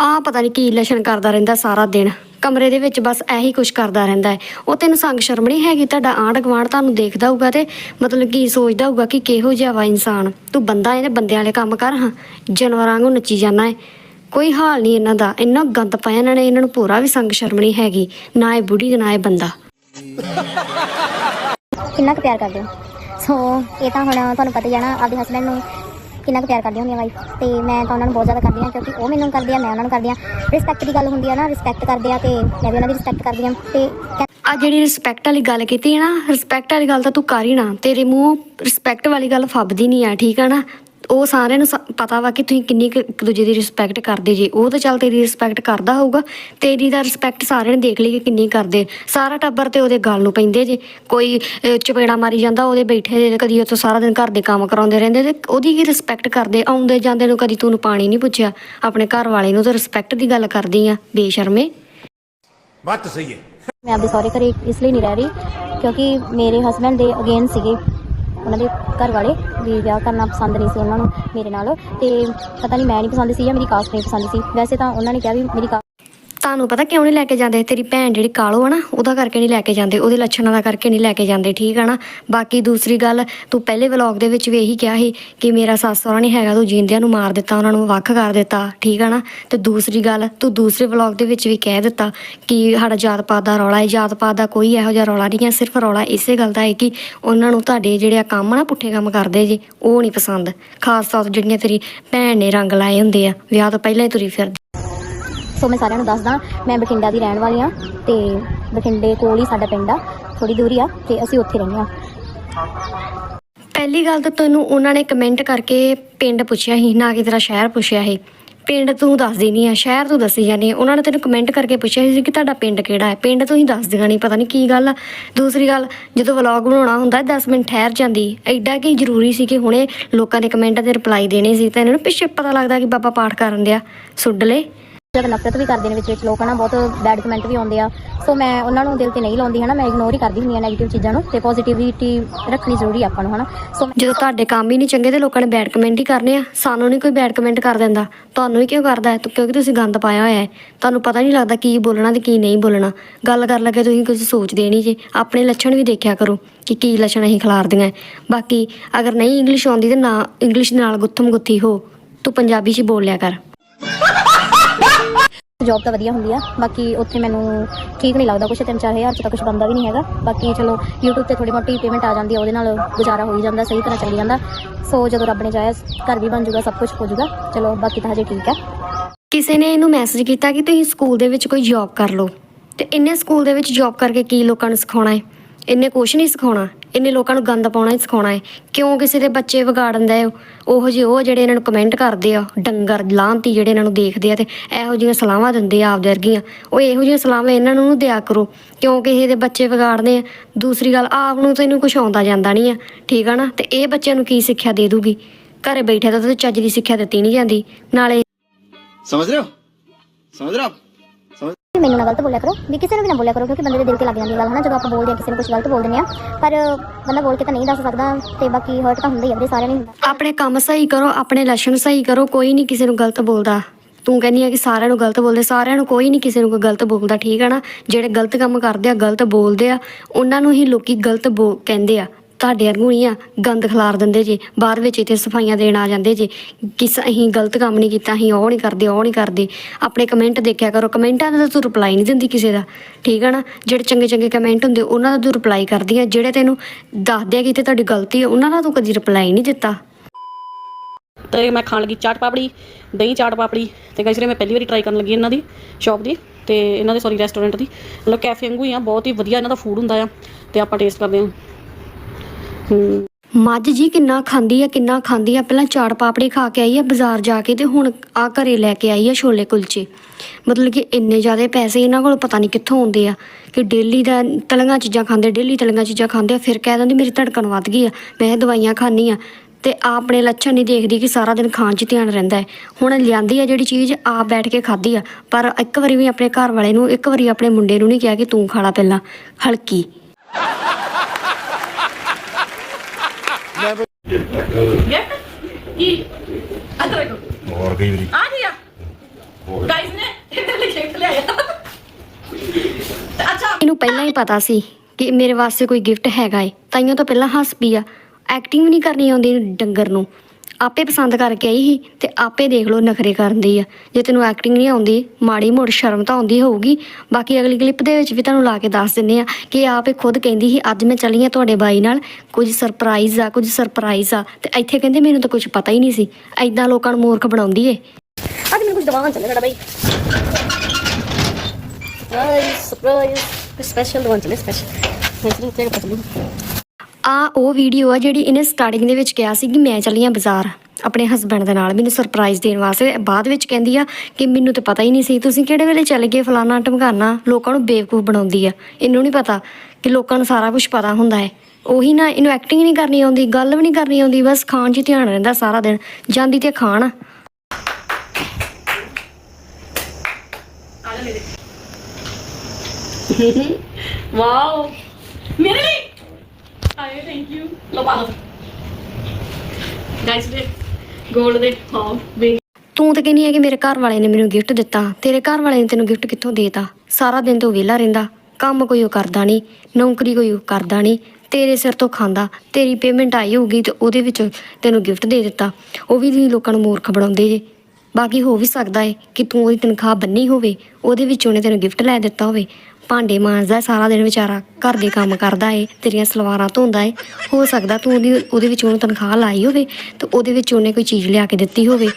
ਆ ਪਤਾ ਨਹੀਂ ਕੀ ਲੱਛਣ ਕਰਦਾ ਰਹਿੰਦਾ ਸਾਰਾ ਦਿਨ। ਕਮਰੇ ਦੇ ਵਿੱਚ ਬਸ ਇਹੀ ਕੁਝ ਕਰਦਾ ਰਹਿੰਦਾ ਹੈ। ਉਹ ਤੈਨੂੰ ਸੰਗ ਸ਼ਰਮ ਨਹੀਂ ਹੈਗੀ? ਤੁਹਾਡਾ ਆਂਢ ਗੁਆਂਢ ਤੁਹਾਨੂੰ ਦੇਖਦਾ ਹੋਊਗਾ ਤੇ ਮਤਲਬ ਕੀ ਸੋਚਦਾ ਹੋਊਗਾ ਕਿ ਕਿਹੋ ਜਿਹਾ ਵਾ ਇਨਸਾਨ। ਤੂੰ ਬੰਦਾ ਇਹਨੇ ਬੰਦਿਆਂ ਵਾਲੇ ਕੰਮ ਕਰ, ਹਾਂ। ਜਾਨਵਰਾਂ ਨੂੰ ਨੱਚੀ ਜਾਂਦਾ ਹੈ। ਕੋਈ ਹਾਲ ਨਹੀਂ ਇਹਨਾਂ ਦਾ। ਇੰਨਾ ਗੰਦ ਪਾਇਆ ਇਹਨਾਂ ਨੇ, ਇਹਨਾਂ ਨੂੰ ਪੂਰਾ ਵੀ ਸੰਗ ਸ਼ਰਮ ਨਹੀਂ ਹੈਗੀ। ਨਾ ਇਹ ਬੁੜੀ ਤੇ ਨਾ ਇਹ ਬੰਦਾ। ਕਿੰਨਾ ਕੁ ਪਿਆਰ ਕਰਦੇ ਹੋ? ਸੋ, ਇਹ ਤਾਂ ਹੁਣ ਤੁਹਾਨੂੰ ਪਤਾ ਹੀ ਆ ਨਾ, ਆਪਦੇ ਹਸਬੰਡ ਨੂੰ ਕਿੰਨਾ ਕੁ ਪਿਆਰ ਕਰਦੀ ਹੁੰਦੀ ਆ ਵਾਈਫ ਤੇ ਮੈਂ ਤਾਂ ਉਹਨਾਂ ਨੂੰ ਬਹੁਤ ਜ਼ਿਆਦਾ ਕਰਦੀ ਆ ਕਿਉਂਕਿ ਉਹ ਮੈਨੂੰ ਕਰਦੀ ਆ, ਮੈਂ ਉਹਨਾਂ ਨੂੰ ਕਰਦੀ ਆ। ਰਿਸਪੈਕਟ ਦੀ ਗੱਲ ਹੁੰਦੀ ਆ ਨਾ ਰਿਸਪੈਕਟ ਕਰਦੇ ਆ ਤੇ ਮੈਂ ਵੀ ਉਹਨਾਂ ਦੀ ਰਿਸਪੈਕਟ ਕਰਦੀ ਆ, ਤੇ ਕਹਿ- ਆ ਜਿਹੜੀ ਰਿਸਪੈਕਟ ਵਾਲੀ ਗੱਲ ਕੀਤੀ ਹੈ ਨਾ ਰਿਸਪੈਕਟ ਵਾਲੀ ਗੱਲ ਤਾਂ ਤੂੰ ਕਰ ਹੀ ਨਾ, ਤੇਰੇ ਮੂੰਹ ਰਿਸਪੈਕਟ ਵਾਲੀ ਗੱਲ ਫੱਬਦੀ ਨਹੀਂ ਆ, ਠੀਕ ਆ ਨਾ? ਉਹ ਸਾਰਿਆਂ ਨੂੰ ਪਤਾ ਵਾ ਕਿ ਤੁਸੀਂ ਕਿੰਨੀ ਇੱਕ ਦੂਜੇ ਦੀ ਰਿਸਪੈਕਟ ਕਰਦੇ ਜੇ। ਉਹ ਤਾਂ ਚੱਲ ਤੇਰੀ ਰਿਸਪੈਕਟ ਕਰਦਾ ਹੋਊਗਾ। ਤੇਰੀ ਦਾ ਰਿਸਪੈਕਟ ਸਾਰਿਆਂ ਨੇ ਦੇਖ ਲਈ ਕਿ ਕਿੰਨੀ ਕਰਦੇ। ਸਾਰਾ ਟੱਬਰ ਤੇ ਉਹਦੇ ਗੱਲ ਨੂੰ ਪੈਂਦੇ ਜੇ। ਕੋਈ ਚਪੇੜਾ ਮਾਰੀ ਜਾਂਦਾ ਉਹਦੇ ਬੈਠੇ ਜੇ ਕਦੀ ਉਹ ਤੋਂ ਸਾਰਾ ਦਿਨ ਘਰ ਦੇ ਕੰਮ ਕਰਾਉਂਦੇ ਰਹਿੰਦੇ ਤੇ ਉਹਦੀ ਹੀ ਰਿਸਪੈਕਟ ਕਰਦੇ? ਆਉਂਦੇ ਜਾਂਦੇ ਨੂੰ ਕਦੀ ਤੂੰ ਪਾਣੀ ਨਹੀਂ ਪੁੱਛਿਆ। ਆਪਣੇ ਘਰ ਵਾਲੇ ਨੂੰ ਤਾਂ ਰਿਸਪੈਕਟ ਦੀ ਗੱਲ ਕਰਦੀ ਆ ਬੇਸ਼ਰਮੇ। ਬਾਤ ਸਹੀ ਹੈ। ਮੈਂ ਆਪਦੇ ਸਾਰੇ ਘਰੇ ਇਸ ਲਈ ਨਹੀਂ ਰਹਿ ਰਹੀ ਕਿਉਂਕਿ ਮੇਰੇ ਹਸਬੰਡ ਦੇ ਅਗੇਨ ਸੀਗੇ। ਉਹਨਾਂ ਦੇ ਘਰ ਵਾਲੇ ਵੀ ਵਿਆਹ ਕਰਨਾ ਪਸੰਦ ਨਹੀਂ ਸੀ ਉਹਨਾਂ ਨੂੰ ਮੇਰੇ ਨਾਲ। ਤੇ ਪਤਾ ਨਹੀਂ ਮੈਂ ਨਹੀਂ ਪਸੰਦ ਸੀ ਜਾਂ ਮੇਰੀ ਕਾਸਟ ਨਹੀਂ ਪਸੰਦ ਸੀ। ਵੈਸੇ ਤਾਂ ਉਹਨਾਂ ਨੇ ਕਿਹਾ ਵੀ ਮੇਰੀ ਕਾਸਟ ਤੁਹਾਨੂੰ ਪਤਾ ਕਿਉਂ ਨਹੀਂ ਲੈ ਕੇ ਜਾਂਦੇ? ਤੇਰੀ ਭੈਣ ਜਿਹੜੀ ਕਾਲੋ ਆ ਨਾ, ਉਹਦਾ ਕਰਕੇ ਨਹੀਂ ਲੈ ਕੇ ਜਾਂਦੇ। ਉਹਦੇ ਲੱਛਣਾਂ ਦਾ ਕਰਕੇ ਨਹੀਂ ਲੈ ਕੇ ਜਾਂਦੇ, ਠੀਕ ਆ ਨਾ? ਬਾਕੀ ਦੂਸਰੀ ਗੱਲ, ਤੂੰ ਪਹਿਲੇ ਵਲੌਗ ਦੇ ਵਿੱਚ ਵੀ ਇਹੀ ਕਿਹਾ ਸੀ ਕਿ ਮੇਰਾ ਸੱਸ ਸਹੁਰਾ ਨਹੀਂ ਹੈਗਾ, ਤੂੰ ਜਿੰਦਿਆਂ ਨੂੰ ਮਾਰ ਦਿੱਤਾ, ਉਹਨਾਂ ਨੂੰ ਵੱਖ ਕਰ ਦਿੱਤਾ, ਠੀਕ ਆ ਨਾ? ਤੇ ਦੂਸਰੀ ਗੱਲ, ਤੂੰ ਦੂਸਰੇ ਵਲੌਗ ਦੇ ਵਿੱਚ ਵੀ ਕਹਿ ਦਿੱਤਾ ਕਿ ਸਾਡਾ ਜਾਤ ਪਾਤ ਦਾ ਰੌਲਾ ਹੈ। ਜਾਤ ਪਾਤ ਦਾ ਕੋਈ ਇਹੋ ਜਿਹਾ ਰੌਲਾ ਨਹੀਂ ਹੈ, ਸਿਰਫ ਰੌਲਾ ਇਸੇ ਗੱਲ ਦਾ ਹੈ ਕਿ ਉਹਨਾਂ ਨੂੰ ਤੁਹਾਡੇ ਜਿਹੜੇ ਆ ਕੰਮ ਨਾ, ਪੁੱਠੇ ਕੰਮ ਕਰਦੇ ਜੀ, ਉਹ ਨਹੀਂ ਪਸੰਦ। ਖਾਸ ਤੌਰ ਤੇ ਜਿਹੜੀਆਂ ਤੇਰੀ ਭੈਣ ਨੇ ਰੰਗ ਲਾਏ ਹੁੰਦੇ ਆ, ਵਿਆਹ ਤੋਂ ਪਹਿਲਾਂ ਹੀ ਤੁਰੀ ਫਿਰਦੀ ਸੋ ਮੈਂ ਸਾਰਿਆਂ ਨੂੰ ਦੱਸਦਾ, ਮੈਂ ਬਠਿੰਡਾ ਦੀ ਰਹਿਣ ਵਾਲੀ ਆ ਤੇ ਬਠਿੰਡੇ ਕੋਲ ਹੀ ਸਾਡਾ ਪਿੰਡ ਆ ਥੋੜੀ ਦੂਰੀ ਆ ਤੇ ਅਸੀਂ ਉੱਥੇ ਰਹਿੰਦੇ ਆ ਪਹਿਲੀ ਗੱਲ ਤਾਂ ਤੁਹਾਨੂੰ ਉਹਨਾਂ ਨੇ ਕਮੈਂਟ ਕਰਕੇ ਪਿੰਡ ਪੁੱਛਿਆ ਸੀ, ਨਾ ਕਿ ਤੇਰਾ ਸ਼ਹਿਰ ਪੁੱਛਿਆ ਸੀ। ਪਿੰਡ ਤੂੰ ਦੱਸਦੀ ਨਹੀਂ ਆ, ਸ਼ਹਿਰ ਤੂੰ ਦੱਸੀ ਜਾਂਦੀ ਆ। ਉਹਨਾਂ ਨੇ ਤੈਨੂੰ ਕਮੈਂਟ ਕਰਕੇ ਪੁੱਛਿਆ ਸੀ ਕਿ ਤੁਹਾਡਾ ਪਿੰਡ ਕਿਹੜਾ ਹੈ। ਪਿੰਡ ਤੂੰ ਹੀ ਦੱਸ ਦੇਣਾ ਨਹੀਂ, ਪਤਾ ਨਹੀਂ ਕੀ ਗੱਲ ਆ। ਦੂਸਰੀ ਗੱਲ, ਜਦੋਂ ਵਲੌਗ ਬਣਾਉਣਾ ਹੁੰਦਾ 10 ਮਿੰਟ ਠਹਿਰ ਜਾਂਦੀ। ਐਡਾ ਕਿ ਜ਼ਰੂਰੀ ਸੀ ਕਿ ਹੁਣੇ ਲੋਕਾਂ ਦੇ ਕਮੈਂਟਾਂ 'ਤੇ ਰਿਪਲਾਈ ਦੇਣੇ ਸੀ, ਤਾਂ ਇਹਨਾਂ ਨੂੰ ਪਿੱਛੇ ਪਤਾ ਲੱਗਦਾ ਕਿ ਬਾਬਾ ਪਾਠ ਕਰਨ ਦਿਆ। ਸੁੱਡ ਸੁੱਡਲੇ ਜਦ ਨਫ਼ਰਤ ਵੀ ਕਰਦੇ ਨੇ ਵਿੱਚ ਵਿੱਚ, ਲੋਕ ਹਨਾ ਬਹੁਤ ਬੈਡ ਕਮੈਂਟ ਵੀ ਆਉਂਦੇ ਆ। ਸੋ ਮੈਂ ਉਹਨਾਂ ਨੂੰ ਦਿਲ ਤੇ ਨਹੀਂ ਲਾਉਂਦੀ ਹਨਾ, ਮੈਂ ਇਗਨੋਰ ਹੀ ਕਰਦੀ ਹੁੰਦੀ ਆ 네ਗੇਟਿਵ ਚੀਜ਼ਾਂ ਨੂੰ ਤੇ ਪੋਜ਼ਿਟਿਵਿਟੀ ਰੱਖਣੀ ਜ਼ਰੂਰੀ ਆ ਆਪਾਂ ਨੂੰ ਹਨਾ। ਸੋ ਜਦੋਂ ਤੁਹਾਡੇ ਕੰਮ ਹੀ ਨਹੀਂ ਚੰਗੇ ਤੇ ਲੋਕਾਂ ਨੇ ਬੈਡ ਕਮੈਂਟ ਹੀ ਕਰਨੇ ਆ, ਸਾਨੂੰ ਨਹੀਂ ਕੋਈ ਬੈਡ ਕਮੈਂਟ ਕਰ ਦਿੰਦਾ। ਤੁਹਾਨੂੰ ਹੀ ਕਿਉਂ ਕਰਦਾ ਹੈ? ਕਿਉਂਕਿ ਤੁਸੀਂ ਗੰਦ ਪਾਇਆ ਹੋਇਆ ਹੈ। ਤੁਹਾਨੂੰ ਪਤਾ ਨਹੀਂ ਲੱਗਦਾ ਕੀ ਬੋਲਣਾ ਤੇ ਕੀ ਨਹੀਂ ਬੋਲਣਾ। ਗੱਲ ਕਰ ਲੱਗੇ ਤੁਸੀਂ ਕੁਝ ਸੋਚਦੇ ਨਹੀਂ ਜੇ। ਆਪਣੇ ਲੱਛਣ ਵੀ ਦੇਖਿਆ ਕਰੋ ਕਿ ਕੀ ਲੱਛਣ ਅਸੀਂ ਖਿਲਾਰਦੀਆਂ ਬਾਕੀ ਅਗਰ ਨਹੀਂ ਇੰਗਲਿਸ਼ ਆਉਂਦੀ ਤੇ ਨਾ ਇੰਗਲਿਸ਼ ਨਾਲ ਗੁੱਥਮ ਗੁੱਥੀ ਹੋ, ਤੂੰ ਪੰਜਾਬੀ 'ਚ ਹੀ ਬੋਲਿਆ ਕਰ। ਜੌਬ ਤਾਂ ਵਧੀਆ ਹੁੰਦੀ ਆ। ਬਾਕੀ ਉੱਥੇ ਮੈਨੂੰ ਠੀਕ ਨਹੀਂ ਲੱਗਦਾ ਕੁਛ, ਤਿੰਨ ਚਾਰ ਹਜ਼ਾਰ ਚ ਤਾਂ ਕੁਛ ਬੰਦਾ ਵੀ ਨਹੀਂ ਹੈਗਾ। ਬਾਕੀ ਚਲੋ, YouTube ਤੇ ਥੋੜੀ ਮੋਟੀ ਪੇਮੈਂਟ ਆ ਜਾਂਦੀ ਆ, ਉਹਦੇ ਨਾਲ ਗੁਜ਼ਾਰਾ ਹੋ ਹੀ ਜਾਂਦਾ, ਸਹੀ ਤਰ੍ਹਾਂ ਚੱਲੀ ਜਾਂਦਾ। ਸੋ ਜਦੋਂ ਰੱਬ ਨੇ ਚਾਹਿਆ, ਘਰ ਵੀ ਬਣ ਜਾਊਗਾ, ਸਭ ਕੁਝ ਹੋ ਜਾਊਗਾ। ਚਲੋ, ਬਾਕੀ ਤਾਂ ਹਜੇ ਠੀਕ ਆ। ਕਿਸੇ ਨੇ ਇਹਨੂੰ ਮੈਸੇਜ ਕੀਤਾ ਕਿ ਤੁਸੀਂ ਸਕੂਲ ਦੇ ਵਿੱਚ ਕੋਈ ਜੌਬ ਕਰ ਲਓ। ਤੇ ਇਹਨੇ ਸਕੂਲ ਦੇ ਵਿੱਚ ਜੌਬ ਕਰਕੇ ਕੀ ਲੋਕਾਂ ਨੂੰ ਸਿਖਾਉਣਾ ਹੈ? ਇਹਨੇ ਕੁਝ ਨਹੀਂ ਸਿਖਾਉਣਾ। ਇਹਨੇ ਲੋਕਾਂ ਨੂੰ ਗੰਦ ਪਾਉਣਾ ਹੀ ਸਿਖਾਉਣਾ ਹੈ। ਕਿਉਂ ਕਿਸੇ ਦੇ ਬੱਚੇ ਵਿਗਾੜਨ ਦਾ ਉਹੋ ਜਿਹੇ ਉਹ ਜਿਹੜੇ ਇਹਨਾਂ ਨੂੰ ਕਮੈਂਟ ਕਰਦੇ ਆ। ਡੰਗਰ, ਲਾਂਤੀ ਜਿਹੜੇ ਇਹਨਾਂ ਨੂੰ ਦੇਖਦੇ ਆ ਤੇ ਇਹੋ ਜਿਹੀਆਂ ਸਲਾਹਾਂ ਦਿੰਦੇ ਆ ਆਪਦੇ ਵਰਗੀਆਂ। ਉਹ ਇਹੋ ਜਿਹੀਆਂ ਸਲਾਹਾਂ ਇਹਨਾਂ ਨੂੰ ਦਿਆ ਕਰੋ। ਕਿਉਂਕਿ ਇਹ ਦੇ ਬੱਚੇ ਵਿਗਾੜਦੇ ਆ? ਦੂਸਰੀ ਗੱਲ, ਆਪ ਨੂੰ ਤਾਂ ਇਹਨੂੰ ਕੁਛ ਆਉਂਦਾ ਜਾਂਦਾ ਨਹੀਂ ਆ। ਠੀਕ ਆ ਨਾ? ਤੇ ਇਹ ਬੱਚਿਆਂ ਨੂੰ ਕੀ ਸਿੱਖਿਆ ਦੇ ਦੂਗੀ? ਘਰੇ ਬੈਠੇ ਤਾਂ ਚੱਜ ਦੀ ਸਿੱਖਿਆ ਦਿੱਤੀ ਨਹੀਂ ਜਾਂਦੀ। ਨਾਲੇ ਸਮਝ ਰਹੇ ਹੋ? ਸਮਝ ਰਹੇ ਹੋ ਮੈਨੂੰ ਨਾ ਗਲਤ ਬੋਲਿਆ ਕਰੋ। ਵੀ ਕਿਸੇ ਨੂੰ ਵੀ ਨਾ ਬੋਲਿਆ ਕਰੋ, ਕਿਉਂਕਿ ਬੰਦੇ ਦੇ ਦਿਲ ਤੇ ਲੱਗ ਜਾਂਦੀ ਗੱਲ, ਹਨਾ? ਜਦੋਂ ਆਪਾਂ ਬੋਲਦੇ ਆ ਕਿਸੇ ਨੂੰ ਕੁਝ ਗਲਤ ਬੋਲ ਦਿੰਦੇ ਆ। ਪਰ ਬੰਦਾ ਬੋਲ ਕੇ ਤਾਂ ਨਹੀਂ ਦੱਸ ਸਕਦਾ ਤੇ ਬਾਕੀ ਹਰਟ ਤਾਂ ਹੁੰਦਾ ਹੀ ਆ ਵੀਰੇ, ਸਾਰਿਆਂ ਨੂੰ ਹੁੰਦਾ। ਆਪਣੇ ਕੰਮ ਸਹੀ ਕਰੋ, ਆਪਣੇ ਲੱਛਣ ਸਹੀ ਕਰੋ, ਕੋਈ ਨਹੀਂ ਕਿਸੇ ਨੂੰ ਗਲਤ ਬੋਲਦਾ। ਤੂੰ ਕਹਿੰਦੀ ਆ ਕਿ ਸਾਰਿਆਂ ਨੂੰ ਗਲਤ ਬੋਲਦੇ, ਸਾਰਿਆਂ ਨੂੰ ਕੋਈ ਨਹੀਂ ਕਿਸੇ ਨੂੰ ਗਲਤ ਬੋਲਦਾ, ਠੀਕ ਆ ਨਾ? ਜਿਹੜੇ ਗਲਤ ਕੰਮ ਕਰਦੇ ਆ, ਗਲਤ ਬੋਲਦੇ ਆ, ਉਹਨਾਂ ਨੂੰ ਹੀ ਲੋਕੀ ਗਲਤ ਬੋ ਕਹਿੰਦੇ ਆ। ਤੁਹਾਡੇ ਵਰਗੂ ਨਹੀਂ ਆ, ਗੰਦ ਖਿਲਾਰ ਦਿੰਦੇ ਜੇ, ਬਾਅਦ ਵਿੱਚ ਇੱਥੇ ਸਫਾਈਆਂ ਦੇਣ ਆ ਜਾਂਦੇ ਜੇ। ਕਿ ਸ- ਅਸੀਂ ਗਲਤ ਕੰਮ ਨਹੀਂ ਕੀਤਾ, ਅਸੀਂ ਉਹ ਨਹੀਂ ਕਰਦੇ, ਉਹ ਨਹੀਂ ਕਰਦੇ। ਆਪਣੇ ਕਮੈਂਟ ਦੇਖਿਆ ਕਰੋ, ਕਮੈਂਟਾਂ ਦਾ ਤੂੰ ਰਿਪਲਾਈ ਨਹੀਂ ਦਿੰਦੀ ਕਿਸੇ ਦਾ। ਠੀਕ ਆ ਨਾ? ਜਿਹੜੇ ਚੰਗੇ ਚੰਗੇ ਕਮੈਂਟ ਹੁੰਦੇ, ਉਹਨਾਂ ਦਾ ਤੂੰ ਰਿਪਲਾਈ ਕਰਦੀ ਆ। ਜਿਹੜੇ ਤੈਨੂੰ ਦੱਸਦੇ ਆ ਕਿ ਇੱਥੇ ਤੁਹਾਡੀ ਗਲਤੀ ਆ, ਉਹਨਾਂ ਦਾ ਤੂੰ ਕਦੀ ਰਿਪਲਾਈ ਨਹੀਂ ਦਿੱਤਾ। ਤੇ ਮੈਂ ਖਾਣ ਲੱਗੀ ਚਾਟ ਪਾਪੜੀ, ਦਹੀਂ ਚਾਟ ਪਾਪੜੀ, ਤੇ ਗਾਇਸ ਮੈਂ ਪਹਿਲੀ ਵਾਰੀ ਟਰਾਈ ਕਰਨ ਲੱਗੀ ਇਹਨਾਂ ਦੀ ਸ਼ਾਪ ਦੀ, ਤੇ ਇਹਨਾਂ ਦੇ ਸੌਰੀ ਰੈਸਟੋਰੈਂਟ ਦੀ। ਮਤਲਬ ਕੈਫੇ ਵਾਂਗੂ ਹੀ ਆ, ਬਹੁਤ ਹੀ ਵਧੀਆ ਇਹਨਾਂ ਦਾ ਫੂਡ ਹੁੰਦਾ ਆ, ਤੇ ਆਪਾਂ ਟੇਸਟ ਕਰਦੇ ਹਾਂ ਹੂੰ ਮੱਝ ਜੀ ਕਿੰਨਾ ਖਾਂਦੀ ਆ, ਕਿੰਨਾ ਖਾਂਦੀ ਆ? ਪਹਿਲਾਂ ਚਾੜ ਪਾਪੜੀ ਖਾ ਕੇ ਆਈ ਆ ਬਾਜ਼ਾਰ ਜਾ ਕੇ ਤੇ ਹੁਣ ਆ ਘਰੇ ਲੈ ਕੇ ਆਈ ਆ ਛੋਲੇ ਕੁਲਚੇ। ਮਤਲਬ ਕਿ ਇੰਨੇ ਜ਼ਿਆਦਾ ਪੈਸੇ ਇਹਨਾਂ ਕੋਲ, ਪਤਾ ਨਹੀਂ ਕਿੱਥੋਂ ਆਉਂਦੇ ਆ ਕਿ ਡੇਲੀ ਦਾ ਤਲੀਆਂ ਚੀਜ਼ਾਂ ਖਾਂਦੇ, ਡੇਲੀ ਤਲੀਆਂ ਚੀਜ਼ਾਂ ਖਾਂਦੇ ਆ, ਫਿਰ ਕਹਿ ਦਿੰਦੀ ਮੇਰੀ ਧੜਕਣ ਵੱਧ ਗਈ ਆ, ਮੈਂ ਦਵਾਈਆਂ ਖਾਣੀ ਆ। ਤੇ ਆਪ ਆਪਣੇ ਲੱਛਣ ਨਹੀਂ ਦੇਖਦੀ ਕਿ ਸਾਰਾ ਦਿਨ ਖਾਣ 'ਚ ਧਿਆਨ ਰਹਿੰਦਾ ਹੈ। ਹੁਣ ਲਿਆਂਦੀ ਆ ਜਿਹੜੀ ਚੀਜ਼, ਆਪ ਬੈਠ ਕੇ ਖਾਧੀ ਆ। ਪਰ ਇੱਕ ਵਾਰੀ ਵੀ ਆਪਣੇ ਘਰ ਵਾਲੇ ਨੂੰ, ਇੱਕ ਵਾਰੀ ਆਪਣੇ ਮੁੰਡੇ ਨੂੰ ਨਹੀਂ ਕਿਹਾ ਕਿ ਤੂੰ ਖਾਲਾ ਪਹਿਲਾਂ, ਹਲਕੀ। ਇਹਨੂੰ ਪਹਿਲਾਂ ਹੀ ਪਤਾ ਸੀ ਕਿ ਮੇਰੇ ਵਾਸਤੇ ਕੋਈ ਗਿਫਟ ਹੈਗਾ ਏ। ਤਾਈਓ ਤਾਂ ਪਹਿਲਾਂ ਹੱਸ ਪਈ ਆ। ਐਕਟਿੰਗ ਵੀ ਨਹੀਂ ਕਰਨੀ ਆਉਂਦੀ ਡੰਗਰ ਨੂੰ। ਆਪੇ ਪਸੰਦ ਕਰਕੇ ਆਈ ਸੀ ਤੇ ਆਪੇ ਦੇਖ ਲਓ ਨਖਰੇ ਕਰਦੀ ਆ। ਜੇ ਤੈਨੂੰ ਐਕਟਿੰਗ ਨਹੀਂ ਆਉਂਦੀ, ਮਾੜੀ ਮੋੜ ਸ਼ਰਮ ਤਾਂ ਆਉਂਦੀ ਹੋਊਗੀ। ਬਾਕੀ ਅਗਲੀ ਕਲਿੱਪ ਦੇ ਵਿੱਚ ਵੀ ਤੁਹਾਨੂੰ ਲਾ ਕੇ ਦੱਸ ਦਿੰਨੇ ਆ ਕਿ ਇਹ ਆਪੇ ਖੁਦ ਕਹਿੰਦੀ ਸੀ, ਅੱਜ ਮੈਂ ਚੱਲੀ ਆ ਤੁਹਾਡੇ ਬਾਈ ਨਾਲ, ਕੁਝ ਸਰਪ੍ਰਾਈਜ਼ ਆ, ਕੁਝ ਸਰਪ੍ਰਾਈਜ਼ ਆ। ਤੇ ਇੱਥੇ ਕਹਿੰਦੇ ਮੈਨੂੰ ਤਾਂ ਕੁਝ ਪਤਾ ਹੀ ਨਹੀਂ ਸੀ ਐਦਾਂ ਲੋਕਾਂ ਨੂੰ ਮੂਰਖ ਬਣਾਉਂਦੀ ਏ। ਅੱਜ ਮੈਨੂੰ ਕੁਝ ਦਵਾਉਣ ਚੱਲੇ ਸਾਡਾ ਬਾਈ। ਸਰਪ੍ਰਾਈਜ਼ ਸਰਪ੍ਰਾਈਜ਼ ਸਪੈਸ਼ਲ ਦਵਾਉਣ ਚੱਲੇ ਸਪੈਸ਼ਲ ਮੈਂ ਸਿਰ ਤੇ ਪਤਲੀ ਆ, ਉਹ ਵੀਡੀਓ ਆ ਜਿਹੜੀ ਇਹਨੇ ਸਟਾਰਟਿੰਗ ਦੇ ਵਿੱਚ ਕਿਹਾ ਸੀ ਕਿ ਮੈਂ ਚੱਲੀ ਆ ਬਾਜ਼ਾਰ, ਆਪਣੇ ਹਸਬੰਡ ਦੇ ਨਾਲ। ਮੈਨੂੰ ਸਰਪ੍ਰਾਈਜ਼ ਦੇਣ ਵਾਸਤੇ ਬਾਅਦ ਵਿੱਚ ਕਹਿੰਦੀ ਆ ਕਿ ਮੈਨੂੰ ਤਾਂ ਪਤਾ ਹੀ ਨਹੀਂ ਸੀ, ਤੁਸੀਂ ਕਿਹੜੇ ਵੇਲੇ ਚੱਲ ਗਏ ਫਲਾਨਾ ਢਮਕਾਨਾ? ਲੋਕਾਂ ਨੂੰ ਬੇਵਕੂਫ ਬਣਾਉਂਦੀ ਆ। ਇਹਨੂੰ ਨਹੀਂ ਪਤਾ ਕਿ ਲੋਕਾਂ ਨੂੰ ਸਾਰਾ ਕੁਝ ਪਤਾ ਹੁੰਦਾ ਹੈ। ਉਹੀ ਨਾ, ਇਹਨੂੰ ਐਕਟਿੰਗ ਨਹੀਂ ਕਰਨੀ ਆਉਂਦੀ, ਗੱਲ ਵੀ ਨਹੀਂ ਕਰਨੀ ਆਉਂਦੀ, ਬਸ ਖਾਣ 'ਚ ਹੀ ਧਿਆਨ ਰਹਿੰਦਾ ਸਾਰਾ ਦਿਨ। ਜਾਂਦੀ ਤੇ ਖਾਣ। ਆ ਵਾਓ। ਮੇਰੇ ਲਈ ਆਏ ਥੈਂਕ ਯੂ ਲੋ ਬਾਹਰ ਗਾਇਸ ਦੇ ਗੋਲਡ ਦੇ ਹਾਂ ਵੇ ਤੂੰ ਤਾਂ ਕਹਿੰਦੀ ਹੈ ਕਿ ਮੇਰੇ ਘਰ ਵਾਲੇ ਨੇ ਮੈਨੂੰ ਗਿਫਟ ਦਿੱਤਾ। ਤੇਰੇ ਘਰ ਵਾਲੇ ਨੇ ਤੈਨੂੰ ਗਿਫਟ ਕਿੱਥੋਂ ਦੇਤਾ? ਸਾਰਾ ਦਿਨ ਤੋਂ ਵਿਹਲਾ ਰਹਿੰਦਾ। ਕੰਮ ਕੋਈ ਉਹ ਕਰਦਾ ਨਹੀਂ, ਨੌਕਰੀ ਕੋਈ ਉਹ ਕਰਦਾ ਨਹੀਂ। ਤੇਰੇ ਸਿਰ ਤੋਂ ਖਾਂਦਾ, ਤੇਰੀ ਪੇਮੈਂਟ ਆਈ ਹੋਊਗੀ ਤੇ ਉਹਦੇ ਵਿੱਚ ਤੈਨੂੰ ਗਿਫਟ ਦੇ ਦਿੱਤਾ। ਉਹ ਵੀ ਤੁਸੀਂ ਲੋਕਾਂ ਨੂੰ ਮੂਰਖ ਬਣਾਉਂਦੇ ਜੇ। ਬਾਕੀ ਹੋ ਵੀ ਸਕਦਾ ਏ ਕਿ ਤੂੰ ਉਹਦੀ ਤਨਖਾਹ ਬੰਨੀ ਹੋਵੇ, ਉਹਦੇ ਵਿੱਚ ਉਹਨੇ ਤੈਨੂੰ ਗਿਫਟ ਲੈ ਦਿੱਤਾ ਹੋਵੇ। ਭਾਂਡੇ ਮਾਂਜਦਾ, ਸਾਰਾ ਦਿਨ ਵਿਚਾਰਾ ਘਰ ਦੇ ਕੰਮ ਕਰਦਾ ਏ, ਤੇਰੀਆਂ ਸਲਵਾਰਾਂ ਧੋਂਦਾ ਏ। ਹੋ ਸਕਦਾ ਤੂੰ ਉਹਦੀ, ਉਹਦੇ ਵਿੱਚ ਉਹਨੂੰ ਤਨਖਾਹ ਲਾਈ ਹੋਵੇ ਤੇ ਉਹਦੇ ਵਿੱਚ ਉਹਨੇ ਕੋਈ ਚੀਜ਼ ਲਿਆ ਕੇ ਦਿੱਤੀ ਹੋਵੇ।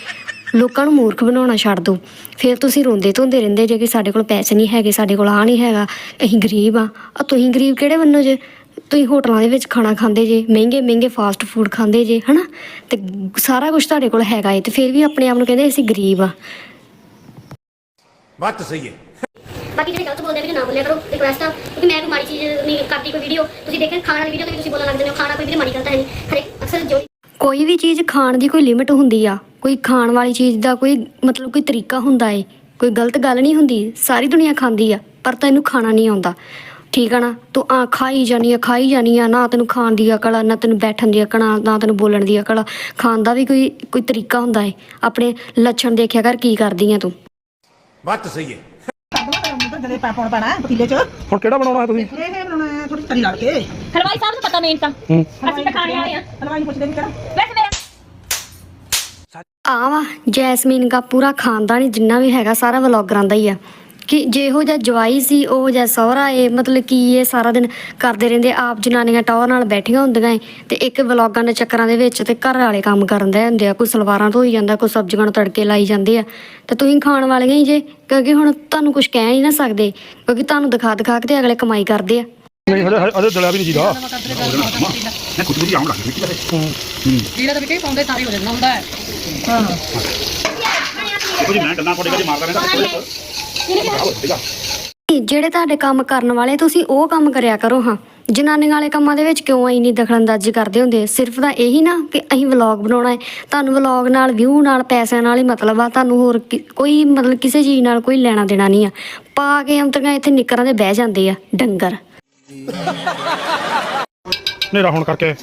ਲੋਕਾਂ ਨੂੰ ਮੂਰਖ ਬਣਾਉਣਾ ਛੱਡ ਦਿਓ ਫਿਰ ਤੁਸੀਂ ਰੋਂਦੇ ਧੋਂਦੇ ਰਹਿੰਦੇ ਜੇ ਕਿ ਸਾਡੇ ਕੋਲ ਪੈਸੇ ਨਹੀਂ ਹੈਗੇ, ਸਾਡੇ ਕੋਲ ਆ ਨਹੀਂ ਹੈਗਾ, ਅਸੀਂ ਗਰੀਬ ਆ। ਆ ਤੁਸੀਂ ਗਰੀਬ ਕਿਹੜੇ ਬੰਨੋ ਜੇ? ਤੁਸੀਂ ਹੋਟਲਾਂ ਦੇ ਵਿੱਚ ਖਾਣਾ ਖਾਂਦੇ ਜੇ, ਮਹਿੰਗੇ ਮਹਿੰਗੇ ਫਾਸਟ ਫੂਡ ਖਾਂਦੇ ਜੇ, ਹਨਾ? ਤੇ ਸਾਰਾ ਕੁਝ ਤੁਹਾਡੇ ਕੋਲ ਹੈਗਾ ਏ ਤੇ ਫਿਰ ਵੀ ਆਪਣੇ ਆਪ ਨੂੰ ਕਹਿੰਦੇ ਅਸੀਂ ਗਰੀਬ ਆ। ਬੱਤ ਸਹੀ ਹੈ ਬਾਕੀ ਜਿਹੜੇ ਗਲਤ ਬੋਲਦੇ ਆ ਵੀ ਨਾ ਬੋਲਿਆ ਕਰੋ ਰਿਕੁਐਸਟ ਆ ਕਿਉਂਕਿ ਮੈਂ ਕੋਈ ਮਾੜੀ ਚੀਜ਼ ਨਹੀਂ ਕਰਦੀ ਕੋਈ ਵੀਡੀਓ ਤੁਸੀਂ ਦੇਖਿਆ ਖਾਣ ਵਾਲੀ ਵੀਡੀਓ ਤੇ ਵੀ ਤੁਸੀਂ ਬੋਲਣ ਲੱਗ ਹੋ ਖਾਣਾ ਕੋਈ ਵੀ ਮਾੜੀ ਗਲਤ ਹੈ ਨਹੀਂ। ਹਰੇਕ ਅਕਸਰ ਜੋ ਕੋਈ ਵੀ ਚੀਜ਼ ਖਾਣ ਦੀ ਕੋਈ ਲਿਮਿਟ ਹੁੰਦੀ ਆ ਕੋਈ ਖਾਣ ਵਾਲੀ ਚੀਜ਼ ਦਾ ਕੋਈ ਮਤਲਬ ਕੋਈ ਤਰੀਕਾ ਹੁੰਦਾ ਏ ਕੋਈ ਗਲਤ ਗੱਲ ਨਹੀਂ ਹੁੰਦੀ ਸਾਰੀ ਦੁਨੀਆ ਖਾਂਦੀ ਆ ਪਰ ਤੈਨੂੰ ਖਾਣਾ ਨਹੀਂ ਆਉਂਦਾ। ਠੀਕ ਆ ਨਾ? ਤੂੰ ਆ ਖਾਈ ਜਾਨੀ ਆ ਖਾਈ ਜਾਨੀ ਆ ਨਾ ਤੈਨੂੰ ਖਾਣ ਦੀ ਅਕਲ ਨਾ ਤੈਨੂੰ ਬੈਠਣ ਦੀ ਅਕਲ ਨਾ ਤੈਨੂੰ ਬੋਲਣ ਦੀ ਅਕਲ ਖਾਣ ਦਾ ਵੀ ਕੋਈ ਕੋਈ ਤਰੀਕਾ ਹੁੰਦਾ ਏ। ਆਪਣੇ ਲੱਛਣ ਦੇਖਿਆ ਕਰ ਕੀ ਕਰਦੀ ਆ ਤੂੰ। ਬੱਤ ਸਹੀ ਏ। ਜਦੇ ਪਾ ਪਾਉਣਾ ਪੈਣਾ ਹੈ ਪਤੀਲੇ 'ਚ। ਹੁਣ ਕਿਹੜਾ ਬਣਾਉਣਾ ਹੈ ਤੁਸੀਂ? ਇਹ ਇਹ ਬਣਾਉਣਾ ਹੈ ਥੋੜੀ ਤਰੀ ਲਾ ਕੇ। ਹਲਵਾਈ ਸਾਹਿਬ ਨੂੰ ਪਤਾ ਮੇਨ ਤਾਂ। ਅਸੀਂ ਤਾਂ ਖਾਣੇ ਵਾਲੇ ਆ ਹਲਵਾਈ ਨੂੰ ਪੁੱਛਦੇ ਵੀ ਕਿਹੜਾ। ਵੈਸੇ ਮੇਰਾ। ਆ ਵਾ ਜੈਸਮੀਨ ਦਾ ਪੂਰਾ ਖਾਨਦਾਨ ਹੀ ਜਿੰਨਾ ਵੀ ਹੈਗਾ ਸਾਰਾ ਵਲੌਗਰਾਂ ਦਾ ਹੀ ਆ। ਕਿ ਜਿਹੋ ਜਿਹਾ ਜਵਾਈ ਸੀ ਉਹ ਜਿਹਾ ਸਹੁਰਾ ਏ ਮਤਲਬ ਕੀ ਇਹ ਸਾਰਾ ਦਿਨ ਕਰਦੇ ਰਹਿੰਦੇ ਆਪ ਜਨਾਨੀਆਂ ਟੌਰ ਨਾਲ ਬੈਠੀਆਂ ਹੁੰਦੀਆਂ ਏ ਤੇ ਇੱਕ ਵਲੌਗਾਂ ਦੇ ਚੱਕਰਾਂ ਦੇ ਵਿੱਚ ਤੇ ਘਰ ਵਾਲੇ ਕੰਮ ਕਰਨ ਦੇ ਹੁੰਦੇ ਆ ਕੋਈ ਸਲਵਾਰਾਂ ਧੋਈ ਜਾਂਦਾ ਕੋਈ ਸਬਜ਼ੀਆਂ ਨੂੰ ਤੜਕੇ ਲਾਈ ਜਾਂਦੇ ਆ। ਤੇ ਤੁਸੀਂ ਖਾਣ ਵਾਲੀਆਂ ਹੀ ਜੇ ਕਿਉਂਕਿ ਹੁਣ ਤੁਹਾਨੂੰ ਕੁਝ ਕਹਿ ਨਹੀਂ ਨਾ ਸਕਦੇ ਕਿਉਂਕਿ ਤੁਹਾਨੂੰ ਦਿਖਾ ਦਿਖਾ ਕੇ ਤੇ ਅਗਲੇ ਕਮਾਈ ਕਰਦੇ ਆ। ਨਹੀਂ ਹਲੇ ਹਲੇ ਦਲਿਆ ਵੀ ਨਹੀਂ ਜੀਦਾ ਮੈਂ ਕੁਝ ਵੀ ਆਉਣ ਲੱਗ ਗਈ ਜਿਹੜਾ ਤਾਂ ਵੀ ਪਾਉਂਦੇ ਸਾਰੇ ਹੋ ਜਾਂਦਾ ਹੁੰਦਾ। ਹੈ। ਕੁਝ ਮੈਂ ਗੱਲਾਂ ਤੁਹਾਡੇ ਕਦੇ ਮਾਰਦਾ ਰਹਿੰਦਾ ਜਿਹੜੇ ਤੁਹਾਡੇ ਕੰਮ ਕਰਨ ਵਾਲੇ ਤੁਸੀਂ ਉਹ ਕੰਮ ਕਰਿਆ ਕਰੋ ਹਾਂ। ਜਨਾਨੀਆਂ ਵਾਲੇ ਕੰਮਾਂ ਦੇ ਵਿੱਚ ਕਿਉਂ ਇੰਨੀ ਦਖਲਅੰਦਾਜ਼ੀ ਕਰਦੇ ਹੁੰਦੇ? ਸਿਰਫ ਤਾਂ ਇਹੀ ਨਾ ਕਿ ਅਸੀਂ ਵਲੌਗ ਬਣਾਉਣਾ ਹੈ। ਤੁਹਾਨੂੰ ਵਲੌਗ ਨਾਲ ਵਿਊ ਨਾਲ ਪੈਸਿਆਂ ਨਾਲ ਹੀ ਮਤਲਬ ਆ। ਤੁਹਾਨੂੰ ਹੋਰ ਕੋਈ ਮਤਲਬ ਕਿਸੇ ਚੀਜ਼ ਨਾਲ ਕੋਈ ਲੈਣਾ ਦੇਣਾ ਨਹੀਂ ਆ। ਪਾ ਕੇ ਅੰਤਰੀਆਂ ਇੱਥੇ ਨਿੱਕਰਾਂ ਦੇ ਬਹਿ ਜਾਂਦੇ ਆ ਡੰਗਰ। ਹਨੇਰਾ ਹੋਣ ਕਰਕੇ।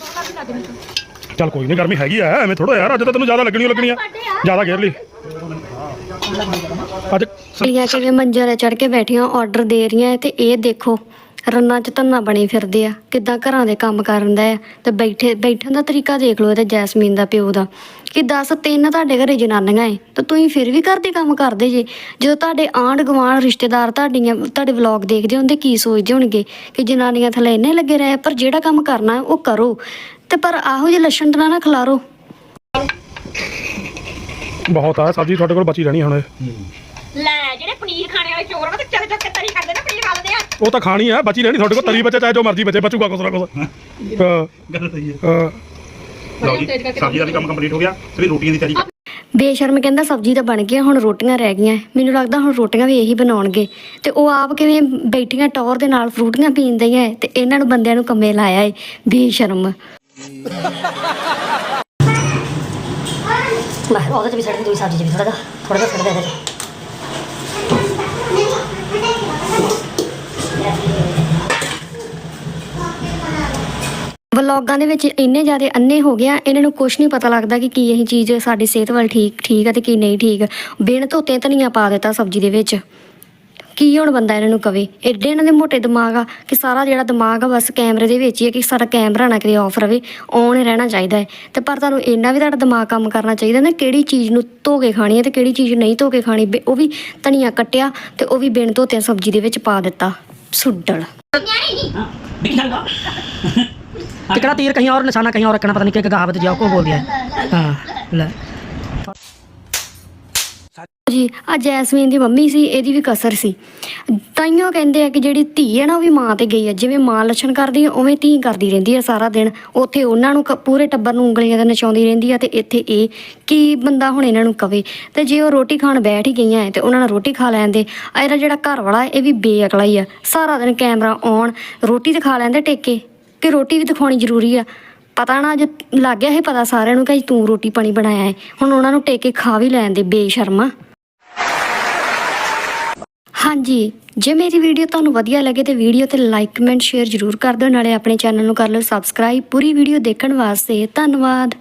ਚੱਲ ਕੋਈ ਨਹੀਂ ਗਰਮੀ ਹੈਗੀ ਆ ਐਵੇਂ ਥੋੜਾ ਯਾਰ ਅੱਜ ਤਾਂ ਤੈਨੂੰ ਜ਼ਿਆਦਾ ਲੱਗਣੀ ਲੱਗਣੀ ਆ। ਜ਼ਿਆਦਾ ਘੇਰ ਲਈ। ਅੱਜ ਲੀਆਂ ਕਿਵੇਂ ਮੰਜੇ 'ਤੇ ਚੜ ਕੇ ਬੈਠੀਆਂ ਆਰਡਰ ਦੇ ਰਹੀਆਂ ਹੈ ਤੇ ਇਹ ਦੇਖੋ, ਰੰਨਾਂ 'ਚ ਧੰਨਾ ਬਣੀ ਫਿਰਦੇ ਆ, ਕਿੱਦਾਂ ਘਰਾਂ ਦੇ ਕੰਮ ਕਰਨ ਦਾ ਹੈ ਤੇ ਬੈਠੇ, ਬੈਠਣ ਦਾ ਤਰੀਕਾ ਦੇਖ ਲਓ ਇਹਦੇ ਜੈਸਮੀਨ ਦਾ ਪਿਓ ਦਾ, ਕਿ 10 ਤਿੰਨ ਤੁਹਾਡੇ ਘਰੇ ਜਨਾਨੀਆਂ ਏ, ਤੇ ਤੁਸੀਂ ਫਿਰ ਵੀ ਘਰ ਦੇ ਕੰਮ ਕਰਦੇ ਜੇ, ਜਦੋਂ ਤੁਹਾਡੇ ਆਂਢ ਗੁਆਂਢ ਰਿਸ਼ਤੇਦਾਰ ਤੁਹਾਡੀਆਂ, ਤੁਹਾਡੇ ਵਲੌਗ ਦੇਖਦੇ ਹੁੰਦੇ ਕੀ ਸੋਚਦੇ ਹੋਣਗੇ, ਕਿ ਜਨਾਨੀਆਂ ਥੱਲੇ ਇੰਨੇ ਲੱਗੇ ਰਹੇ ਪਰ ਜਿਹੜਾ ਕੰਮ ਕਰਨਾ ਉਹ ਕਰੋ, ਤੇ ਪਰ ਆਹੋ ਜਿਹੇ ਲੱਛਣ ਤਾਂ ਨਾ ਖਿਲਾਰੋ। ਬਹੁਤ ਆ ਸਬਜ਼ੀ ਤੁਹਾਡੇ ਕੋਲ ਬਚੀ ਰਹਿਣੀ ਹੁਣ। ਇਹ। ਲੈ ਜਿਹੜੇ ਪਨੀਰ ਖਾਣੇ ਵਾਲੇ ਚੋਰ ਵਾ ਤੇ ਚੱਕ ਚੱਕ ਕੇ ਤਰੀ ਕਰਦੇ ਨਾ ਪਨੀਰ ਖਾ ਲੈਂਦੇ ਆ। ਉਹ ਤਾਂ ਖਾਣੀ ਆ ਬਚੀ ਰਹਿਣੀ ਤੁਹਾਡੇ ਕੋਲ ਤਰੀ ਬਚੇ ਚਾਹੇ ਜੋ ਮਰਜ਼ੀ ਬਚੇ ਬਚੂਗਾ ਕੁਛ ਨਾ ਕੁਛ। ਹਾਂ, ਗੱਲ ਸਹੀ ਹੈ ਹਾਂ। ਲਓ ਜੀ ਸਬਜ਼ੀ ਵਾਲੀ ਕੰਮ ਕੰਪਲੀਟ ਹੋ ਗਿਆ ਸਵੇ ਰੋਟੀਆਂ ਦੀ ਤਿਆਰੀ। ਬੇਸ਼ਰਮ ਕਹਿੰਦਾ ਸਬਜ਼ੀ ਤਾਂ ਬਣ ਗਈ ਆ, ਹੁਣ ਰੋਟੀਆਂ ਰਹਿ ਗਈਆਂ। ਮੈਨੂੰ ਲੱਗਦਾ ਹੁਣ ਰੋਟੀਆਂ ਵੀ ਇਹੀ ਬਣਾਉਣਗੇ। ਤੇ ਉਹ ਆਪ ਕਿਵੇਂ ਬੈਠੀਆਂ ਟੌਰ ਦੇ ਨਾਲ ਫਰੂਟੀਆਂ ਪੀਂਦੀਆਂ ਏ ਤੇ ਇਹਨਾਂ ਨੂੰ ਬੰਦਿਆਂ ਨੂੰ ਕੰਮੇ ਲਾਇਆ ਏ। ਬੇਸ਼ਰਮ। ਮੈਂ ਉਹਦੇ ਚ ਵੀ ਸੜਦੀ ਦੂਈ ਸਬਜ਼ੀ ਚ ਵੀ ਥੋੜਾ ਜਿਹਾ ਥੋੜਾ ਜਿਹਾ ਸੜਦਾ ਇਹਦੇ ਚ। ਵਲੌਗਾਂ ਦੇ ਵਿੱਚ ਇੰਨੇ ਜ਼ਿਆਦਾ ਅੰਨੇ ਹੋ ਗਿਆ ਇਹਨਾਂ ਨੂੰ ਕੁਝ ਨਹੀਂ ਪਤਾ ਲੱਗਦਾ ਕਿ ਕੀ ਇਹ ਚੀਜ਼ ਸਾਡੀ ਸਿਹਤ ਵੱਲ ਠੀਕ ਠੀਕ ਹੈ ਤੇ ਕੀ ਨਹੀਂ ਠੀਕ। ਬਿਨ ਧੋਤੇ ਧਨੀਆ ਪਾ ਦਿੱਤਾ ਸਬਜ਼ੀ ਦੇ ਵਿੱਚ। ਕੀ ਹੁਣ ਬੰਦਾ ਇਹਨਾਂ ਨੂੰ ਕਵੇ? ਐਡੇ ਇਹਨਾਂ ਦੇ ਮੋਟੇ ਦਿਮਾਗ ਆ ਕਿ ਸਾਰਾ ਜਿਹੜਾ ਦਿਮਾਗ ਆ ਬਸ ਕੈਮਰੇ ਦੇ ਵਿੱਚ ਹੀ ਹੈ ਕਿ ਸਾਰਾ ਕੈਮਰਾ ਨਾ ਕਿਤੇ ਆਫ ਰਵੇ ਔਨ ਰਹਿਣਾ ਚਾਹੀਦਾ ਹੈ। ਤੇ ਪਰ ਤੁਹਾਨੂੰ ਇੰਨਾ ਵੀ ਤੁਹਾਡਾ ਦਿਮਾਗ ਕੰਮ ਕਰਨਾ ਚਾਹੀਦਾ ਨਾ ਕਿਹੜੀ ਚੀਜ਼ ਨੂੰ ਧੋ ਕੇ ਖਾਣੀ ਹੈ ਤੇ ਕਿਹੜੀ ਚੀਜ਼ ਨਹੀਂ ਧੋ ਕੇ ਖਾਣੀ ਉਹ ਵੀ ਧਨੀਆ ਕੱਟਿਆ ਤੇ ਉਹ ਵੀ ਬਿਨ ਧੋਤੇ ਸਬਜ਼ੀ ਦੇ ਵਿੱਚ ਪਾ ਦਿੱਤਾ। ਸੁੱਡਣ ਟਿਕੜਾ ਤੀਰ ਕਹੀਂ ਔਰ ਨਿਸ਼ਾਨਾ ਕਹੀਂ ਔਰ ਰੱਖਣਾ, ਪਤਾ ਨਹੀਂ ਕਿ ਕਹਾਵਤ ਜਿਹਾ ਕੋ ਬੋਲ ਗਿਆ ਹਾਂ, ਲੈ। ਜੀ ਆ ਜੈਸਮੀਨ ਦੀ ਮੰਮੀ ਸੀ, ਇਹਦੀ ਵੀ ਕਸਰ ਸੀ। ਤਾਈਓ ਕਹਿੰਦੇ ਆ ਕਿ ਜਿਹੜੀ ਧੀ ਹੈ ਨਾ, ਉਹ ਵੀ ਮਾਂ ਤੇ ਗਈ ਹੈ ਜਿਵੇਂ ਮਾਂ ਲੱਛਣ ਕਰਦੀ ਹੈ ਉਵੇਂ ਧੀ ਕਰਦੀ ਰਹਿੰਦੀ ਹੈ ਸਾਰਾ ਦਿਨ। ਉੱਥੇ ਉਹਨਾਂ ਨੂੰ ਕ- ਪੂਰੇ ਟੱਬਰ ਨੂੰ ਉਂਗਲੀਆਂ ਤੇ ਨਚਾਉਂਦੀ ਰਹਿੰਦੀ ਆ ਤੇ ਇੱਥੇ ਇਹ ਕੀ ਬੰਦਾ ਹੁਣ ਇਹਨਾਂ ਨੂੰ ਕਵੇ? ਤੇ ਜੇ ਉਹ ਰੋਟੀ ਖਾਣ ਬੈਠ ਹੀ ਗਈਆਂ ਹੈ ਤੇ ਉਹਨਾਂ ਨਾਲ ਰੋਟੀ ਖਾ ਲੈਂਦੇ ਆ ਇਹਦਾ ਜਿਹੜਾ ਘਰ ਵਾਲਾ ਇਹ ਵੀ ਬੇਅਕਲਾ ਹੀ ਆ। ਸਾਰਾ ਦਿਨ ਕੈਮਰਾ ਔਨ ਰੋਟੀ ਤੇ ਖਾ ਲੈਂਦੇ ਟੇਕੇ ਕਿ ਰੋਟੀ ਵੀ ਦਿਖਾਉਣੀ ਜ਼ਰੂਰੀ ਆ। ਪਤਾ ਨਾ ਜੇ ਲੱਗ ਗਿਆ ਇਹ ਪਤਾ ਸਾਰਿਆਂ ਨੂੰ ਕਿ ਅੱਜ ਤੂੰ ਰੋਟੀ ਪਾਣੀ ਬਣਾਇਆ ਹੈ। ਹੁਣ ਉਹਨਾਂ ਨੂੰ ਟੇਕੇ ਖਾ ਵੀ ਲੈਣ ਦੇ, ਬੇਸ਼ਰਮਾ। ਹਾਂਜੀ, ਜੇ ਮੇਰੀ ਵੀਡੀਓ ਤੁਹਾਨੂੰ ਵਧੀਆ ਲੱਗੇ ਤੇ ਵੀਡੀਓ ਤੇ ਲਾਈਕ ਕਮੈਂਟ ਸ਼ੇਅਰ ਜ਼ਰੂਰ ਕਰ ਦਿਓ। ਨਾਲੇ ਆਪਣੇ ਚੈਨਲ ਨੂੰ ਕਰ ਲਓ ਸਬਸਕ੍ਰਾਈਬ ਪੂਰੀ ਵੀਡੀਓ ਦੇਖਣ ਵਾਸਤੇ ਧੰਨਵਾਦ।